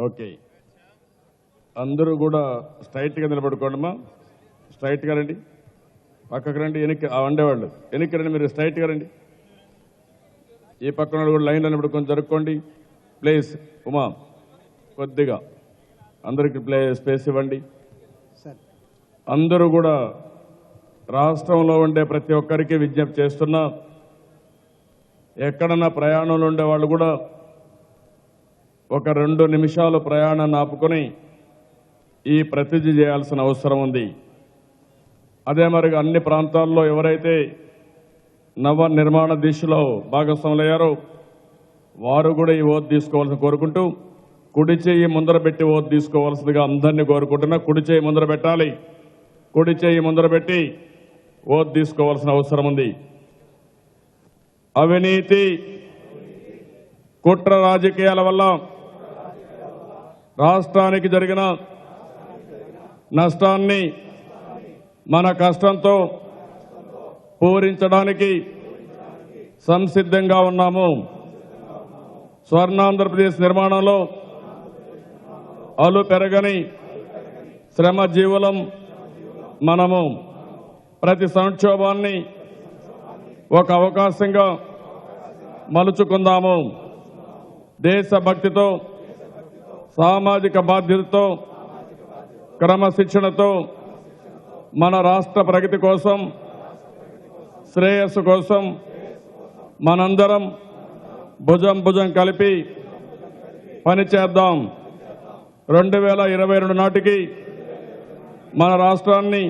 Okay. అందరూ కూడా స్ట్రైట్గా నిలబడుకోండమ్మా స్ట్రైట్గా రండి. పక్కకు రండి. వెనక్కి ఆ వండేవాళ్ళు వెనక్కి రండి మీరు స్ట్రైట్గా రండి. ఈ పక్కన వాళ్ళు కూడా లైన్లో నిలబడుకొని జరుపుకోండి. ప్లీజ్ ఉమా కొద్దిగా. అందరికి ప్లే స్పేస్ ఇవ్వండి. సార్. అందరూ కూడా రాష్ట్రంలో ఉండే ప్రతి ఒక్కరికి విజ్ఞప్తి చేస్తున్నా ఎక్కడన్నా ప్రయాణంలో ఉండేవాళ్ళు కూడా ఒక రెండు నిమిషాలు ప్రయాణాన్ని ఆపుకొని ఈ ప్రతిజ్ఞ చేయాల్సిన అవసరం ఉంది. అదే మరి అన్ని ప్రాంతాల్లో ఎవరైతే నవ నిర్మాణ దిశలో భాగస్వాములయ్యారో వారు కూడా ఈ ఓటు తీసుకోవాల్సి కోరుకుంటూ కుడి చేయి ముందర పెట్టి ఓటు తీసుకోవాల్సిందిగా అందరినీ కోరుకుంటున్నా. కుడి చేయి ముందర పెట్టాలి. కుడి చేయి ముందర పెట్టి ఓటు తీసుకోవాల్సిన అవసరం ఉంది. అవినీతి కుట్ర రాజకీయాల వల్ల రాష్ట్రానికి జరిగిన నష్టాన్ని మన కష్టంతో పూరించడానికి సంసిద్ధంగా ఉన్నాము. స్వర్ణాంధ్రప్రదేశ్ నిర్మాణంలో అలు పెరగని శ్రమ జీవులం మనము. ప్రతి సంక్షోభాన్ని ఒక అవకాశంగా మలుచుకుందాము. దేశభక్తితో సామాజిక బాధ్యతతో క్రమశిక్షణతో మన రాష్ట్ర ప్రగతి కోసం శ్రేయస్సు కోసం మనందరం భుజం భుజం కలిపి పనిచేద్దాం రెండు వేల ఇరవై రెండు నాటికి మన రాష్ట్రాన్ని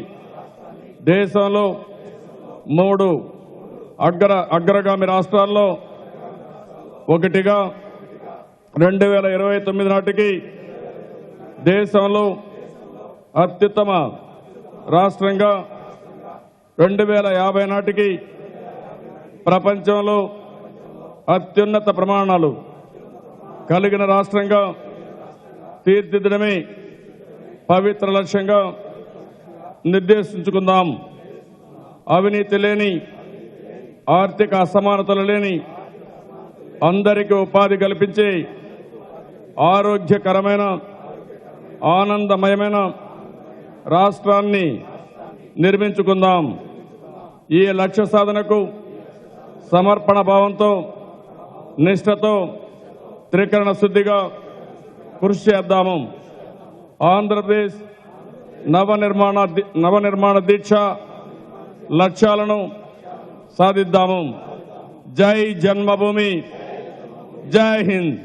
దేశంలో మూడు అగ్ర అగ్రగామి రాష్ట్రాల్లో ఒకటిగా రెండు వేల ఇరవై తొమ్మిది నాటికి దేశంలో అత్యుత్తమ రాష్ట్రంగా రెండు వేల యాభై నాటికి ప్రపంచంలో అత్యున్నత ప్రమాణాలు కలిగిన రాష్ట్రంగా తీర్చిదిద్దడమే పవిత్ర లక్ష్యంగా నిర్దేశించుకుందాం. అవినీతి లేని ఆర్థిక అసమానతలు లేని అందరికీ ఉపాధి కల్పించి ఆరోగ్యకరమైన ఆనందమయమైన రాష్ట్రాన్ని నిర్మించుకుందాం. ఈ లక్ష్య సాధనకు సమర్పణ భావంతో నిష్ఠతో త్రికరణ శుద్ధిగా కృషి చేద్దాము. ఆంధ్రప్రదేశ్ నవనిర్మాణ నవనిర్మాణ దీక్ష లక్ష్యాలను సాధిద్దాము జై జన్మభూమి జై హింద్